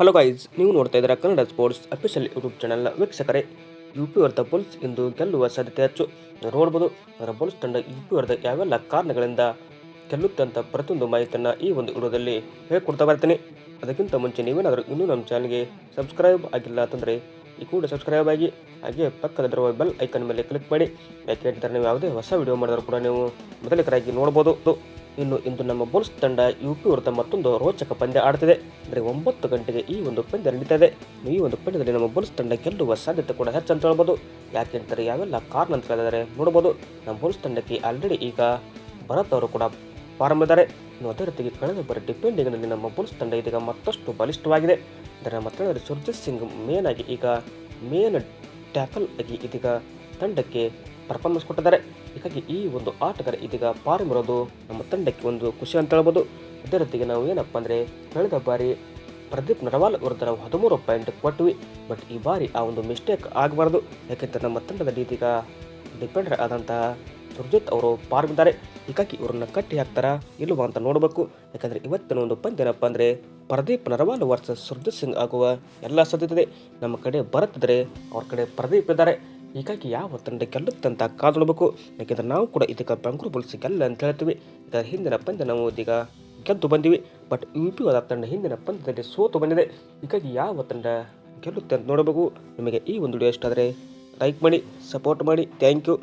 Hello guys ನೀವು ನೋಡ್ತಾ ಇದ್ದೀರಾ ಕನ್ನಡ ಸ್ಪೋರ್ಟ್ಸ್ ಅಫಿಷಿಯಲ್ ಯೂಟ್ಯೂಬ್ ಚಾನೆಲ್ನ ವೀಕ್ಷಕರೇ. ಯು ಪಿ ವರ್ಧ ಬುಲ್ಸ್ ಇಂದು ಗೆಲ್ಲುವ ಸಾಧ್ಯತೆ ಹೆಚ್ಚು. ನೋಡ್ಬೋದು, ಅದರ ಬುಲ್ಸ್ ತಂಡ ಯು ಪಿ ವರ್ಧ ಯಾವೆಲ್ಲ ಕಾರಣಗಳಿಂದ ಗೆಲ್ಲುತ್ತಂತ ಪ್ರತಿಯೊಂದು ಮಾಹಿತಿಯನ್ನು ಈ ಒಂದು ವಿಡಿಯೋದಲ್ಲಿ ಹೇಳ್ಕೊಡ್ತಾ ಬರ್ತೀನಿ. ಅದಕ್ಕಿಂತ ಮುಂಚೆ ನೀವೇನಾದರೂ ಇನ್ನೂ ನಮ್ಮ ಚಾನಲ್ಗೆ ಸಬ್ಸ್ಕ್ರೈಬ್ ಆಗಿಲ್ಲ ಅಂತಂದರೆ ಈ ಕೂಡ ಸಬ್ಸ್ಕ್ರೈಬ್ ಆಗಿ, ಹಾಗೆ ಪಕ್ಕದಲ್ಲಿರುವ ಬೆಲ್ ಐಕನ್ ಮೇಲೆ ಕ್ಲಿಕ್ ಮಾಡಿ. ಯಾಕೆ ಹೇಳ್ತಾರೆ ನೀವು ಯಾವುದೇ ಹೊಸ ವಿಡಿಯೋ ಮಾಡಿದ್ರು ಕೂಡ ನೀವು ಮೊದಲಿಕರಾಗಿ ನೋಡ್ಬೋದು. ಇನ್ನು ಇಂದು ನಮ್ಮ ಬುಲ್ಸ್ ತಂಡ ಯು ವಿರುದ್ಧ ಮತ್ತೊಂದು ರೋಚಕ ಪಂದ್ಯ ಆಡ್ತಿದೆ. ಅಂದರೆ ಒಂಬತ್ತು ಗಂಟೆಗೆ ಈ ಒಂದು ಪಂದ್ಯ ನಡೀತಾ ಈ ಒಂದು ಪಂದ್ಯದಲ್ಲಿ ನಮ್ಮ ಬುಲ್ಸ್ ತಂಡ ಗೆಲ್ಲುವ ಸಾಧ್ಯತೆ ಕೂಡ ಹೆಚ್ಚು ಅಂತ ಹೇಳ್ಬೋದು. ಯಾಕೆಂದರೆ ಯಾವೆಲ್ಲ ಕಾರಣ ಅಂತ ಹೇಳಿದರೆ ನೋಡ್ಬೋದು, ನಮ್ಮ ಬುಲ್ಸ್ ತಂಡಕ್ಕೆ ಆಲ್ರೆಡಿ ಈಗ ಭರತ್ ಅವರು ಕೂಡ ಪಾರಂಭಿದ್ದಾರೆ ಇನ್ನು ಅದೇ ರೀತಿಗೆ ಕಳೆದ ಬಾರಿ ಡಿಪೆಂಡಿಂಗ್ನಲ್ಲಿ ನಮ್ಮ ಬುಲ್ಸ್ ತಂಡ ಇದೀಗ ಮತ್ತಷ್ಟು ಬಲಿಷ್ಠವಾಗಿದೆ. ಅಂದರೆ ನಮ್ಮ ತಂಡದಲ್ಲಿ ಸುರ್ಜಿತ್ ಸಿಂಗ್ ಮೇನ್ ಆಗಿ ಈಗ ಮೇನ್ ಟ್ಯಾಕಲ್ ಆಗಿ ಇದೀಗ ತಂಡಕ್ಕೆ ಪರ್ಫಾರ್ಮೆನ್ಸ್ ಕೊಟ್ಟಿದ್ದಾರೆ ಹೀಗಾಗಿ ಈ ಒಂದು ಆಟಗಾರ ಇದೀಗ ಪಾರಮಿರೋದು ನಮ್ಮ ತಂಡಕ್ಕೆ ಒಂದು ಖುಷಿ ಅಂತ ಹೇಳ್ಬೋದು. ಅದೇ ರೀತಿಗೆ ನಾವು ಏನಪ್ಪ ಅಂದರೆ ಕಳೆದ ಬಾರಿ ಪ್ರದೀಪ್ ನರವಾಲ್ ವಿರುದ್ಧ ನಾವು ಹದಿಮೂರು ಪಾಯಿಂಟ್ ಕೊಟ್ವಿ. ಬಟ್ ಈ ಬಾರಿ ಆ ಒಂದು ಮಿಸ್ಟೇಕ್ ಆಗಬಾರ್ದು. ಯಾಕೆಂದರೆ ನಮ್ಮ ತಂಡದಲ್ಲಿ ಇದೀಗ ಡಿಪೆಂಡರ್ ಆದಂತಹ ಸುರ್ಜಿತ್ ಅವರು ಪಾರ್ಗಿದ್ದಾರೆ ಹೀಗಾಗಿ ಇವ್ರನ್ನ ಕಟ್ಟಿ ಹಾಕ್ತಾರಾ, ಇಲ್ವಾ ಅಂತ ನೋಡಬೇಕು. ಯಾಕಂದರೆ ಇವತ್ತಿನ ಒಂದು ಪಂದ್ಯ ಏನಪ್ಪ ಅಂದರೆ ಪ್ರದೀಪ್ ನರವಾಲ್ ವರ್ಸಸ್ ಸುರ್ಜಿತ್ ಸಿಂಗ್ ಆಗುವ ಎಲ್ಲ ಸಾಧ್ಯತೆ ನಮ್ಮ ಕಡೆ ಬರುತ್ತಿದ್ರೆ ಅವ್ರ ಕಡೆ ಪ್ರದೀಪ್ ಇದ್ದಾರೆ. ಹೀಗಾಗಿ ಯಾವ ತಂಡ ಗೆಲ್ಲುತ್ತಂತ ನೋಡಬೇಕು ಯಾಕೆಂದರೆ ನಾವು ಕೂಡ ಇದಕ್ಕೆ ಬೆಂಗಳೂರು ಬುಲ್ಸ್ ಗೆಲ್ಲ ಅಂತ ಹೇಳ್ತೀವಿ. ಇದರ ಹಿಂದಿನ ಪಂದ್ಯ ನಾವು ಇದೀಗ ಗೆದ್ದು ಬಂದಿವಿ. ಬಟ್ ಯು ಪಿ ಹೋದ ತಂಡ ಹಿಂದಿನ ಪಂದ್ಯದಲ್ಲಿ ಸೋತು ಬಂದಿದೆ. ಹೀಗಾಗಿ ಯಾವ ತಂಡ ಗೆಲ್ಲುತ್ತೆ ಅಂತ ನೋಡಬೇಕು. ನಿಮಗೆ ಈ ಒಂದು ವಿಡಿಯೋ ಇಷ್ಟ ಆದರೆ ಲೈಕ್ ಮಾಡಿ ಸಪೋರ್ಟ್ ಮಾಡಿ. Thank you